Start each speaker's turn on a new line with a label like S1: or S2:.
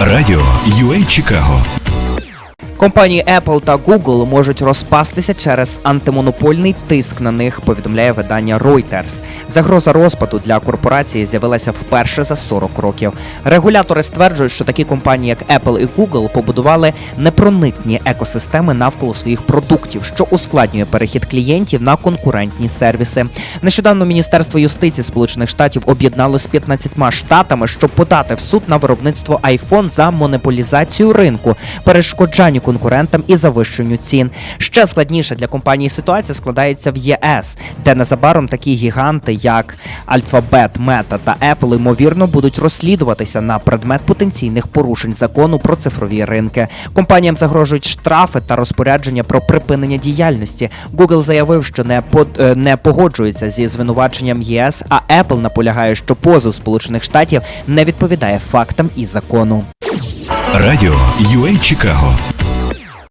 S1: Радіо UA Чикаго
S2: Компанії Apple та Google можуть розпастися через антимонопольний тиск на них, повідомляє видання Reuters. Загроза розпаду для корпорації з'явилася вперше за 40 років. Регулятори стверджують, що такі компанії, як Apple і Google, побудували непроникні екосистеми навколо своїх продуктів, що ускладнює перехід клієнтів на конкурентні сервіси. Нещодавно Міністерство юстиції Сполучених Штатів об'єднало з 15 штатами, щоб подати в суд на виробництво iPhone за монополізацію ринку, перешкоджанню конкурентам і завищенню цін. Ще складніша для компанії ситуація складається в ЄС, де незабаром такі гіганти, як Alphabet, Meta та Apple, ймовірно, будуть розслідуватися на предмет потенційних порушень закону про цифрові ринки. Компаніям загрожують штрафи та розпорядження про припинення діяльності. Google заявив, що не под- е, не погоджується зі звинуваченням ЄС, а Apple наполягає, що позов Сполучених Штатів не відповідає фактам і закону.
S1: Радіо UA Чикаго